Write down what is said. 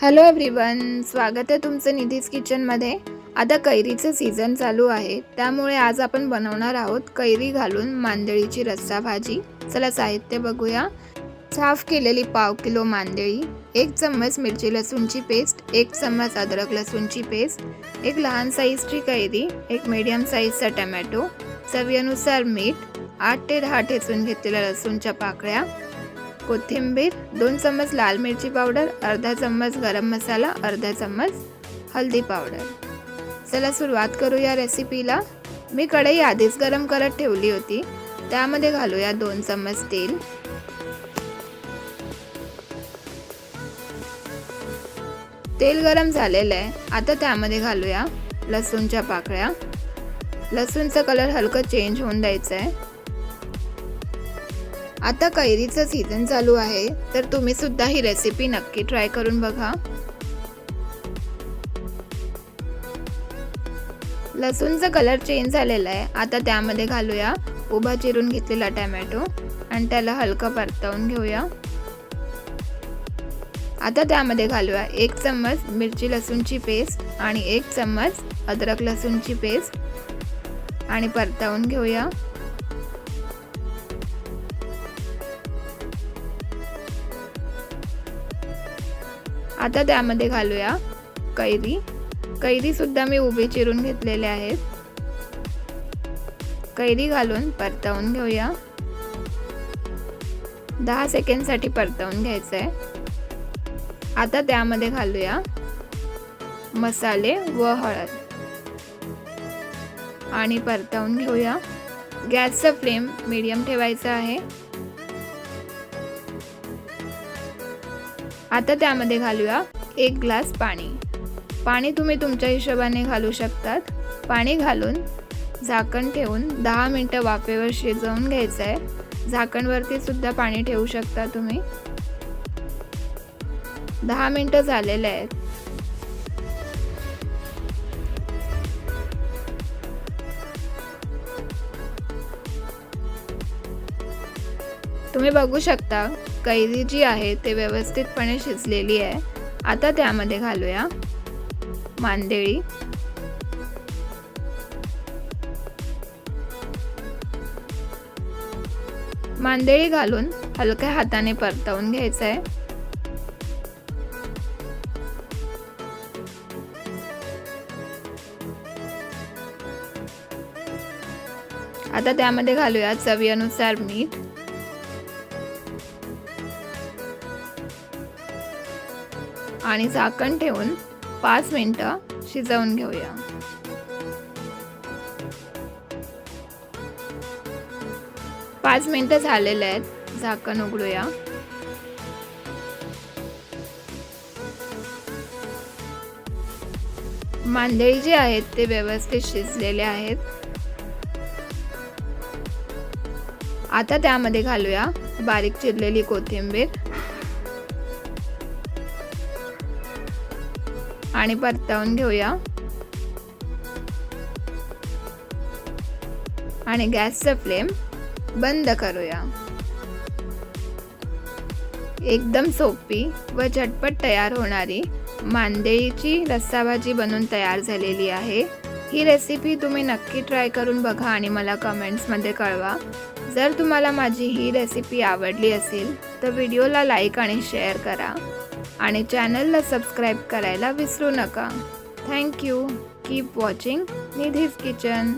Hello everyone स्वागत आहे तुमचं निधीज किचनमध्ये आता कैरीचं सीझन चालू आहे. त्यामुळे आज आपण बनवणार आहोत कैरी घालून मांदळीची रस्सा भाजी. चला साहित्य बघूया. साफ केलेली पाव किलो मांदळी एक चम्मच मिरची लसूणची पेस्ट एक चम्मच अद्रक लसूणची पेस्ट एक लहान साईजची कैरी एक मीडियम साईजचा टमॅटो चवीनुसार मीठ आठ ते दहा ठेचून घेतलेल्या लसूणच्या पाकळ्या कोथिंबीर दोन चम्मच लाल मिरची पावडर अर्धा चम्मच गरम मसाला अर्धा चम्मच हळदी पावडर. चला सुरुवात करूया रेसिपीला. मी कढई आधीच गरम करत ठेवली होती. त्यामध्ये घालूया दोन चम्मच तेल. तेल गरम झालेलं आहे. आता त्यामध्ये घालूया लसूणच्या पाकळ्या. लसूणचा कलर हलकं चेंज होऊन द्यायचं आहे. आता कैरीचं सीझन चालू आहे तर तुम्ही सुद्धा ही रेसिपी नक्की ट्राय करून बघा. लसूणचा कलर चेंज झालेला आहे. आता त्यामध्ये घालूया उभा चिरून घेतलेला टॅमॅटो आणि त्याला हलका परतवून घेऊया. आता त्यामध्ये घालूया एक चम्मच मिरची लसूणची पेस्ट आणि एक चम्मच अद्रक लसूणची पेस्ट आणि परतवून घेऊया. आता त्यामध्ये घालूया कैरी. कैरीसुद्धा मी उभी चिरून घेतलेले आहेत. कैरी घालून परतवून घेऊया. दहा सेकंडसाठी परतवून घ्यायचं आहे आता त्यामध्ये घालूया मसाले व हळद. आणि परतवून घेऊया. गॅसचा फ्लेम मीडियम ठेवायचा आहे. आता त्यामध्ये घालूया एक ग्लास पाणी. पाणी तुम्ही तुमच्या हिशोबाने घालू शकतात. पाणी घालून झाकण ठेवून दहा मिनटं वाफेवर शिजवून घ्यायचं आहे झाकणवरती सुद्धा पाणी ठेवू शकता तुम्ही. दहा मिनटं झालेले आहेत. तुम्ही बघू शकता कैरी जी आहे ते व्यवस्थितपणे शिजलेली आहे. आता त्यामध्ये घालूया मांदेळी. मांदेळी घालून हलक्या हाताने परतवून घ्यायचं आहे आता त्यामध्ये घालूया चवीनुसार मीठ. आणि झाकण ठेवून पाच मिनिटं शिजवून घेऊया. पाच मिनिटं झालेले आहेत झाकण उघडूया. मांदेळी जे आहेत ते व्यवस्थित शिजलेले आहेत. आता त्यामध्ये घालूया बारीक चिरलेली कोथिंबीर. आणि परतावून घेऊया. आणि गॅसचा फ्लेम बंद करूया. एकदम सोपी व झटपट तयार होणारी मांदेळीची रस्साभाजी बनून तयार झालेली आहे. ही रेसिपी तुम्ही नक्की ट्राय करून बघा आणि मला कमेंट्समध्ये कळवा. जर तुम्हाला माझी ही रेसिपी आवडली असेल तर व्हिडिओला लाईक आणि शेअर करा. आणि चॅनलला सबस्क्राईब करायला विसरू नका. Thank you keep watching Nidhi's kitchen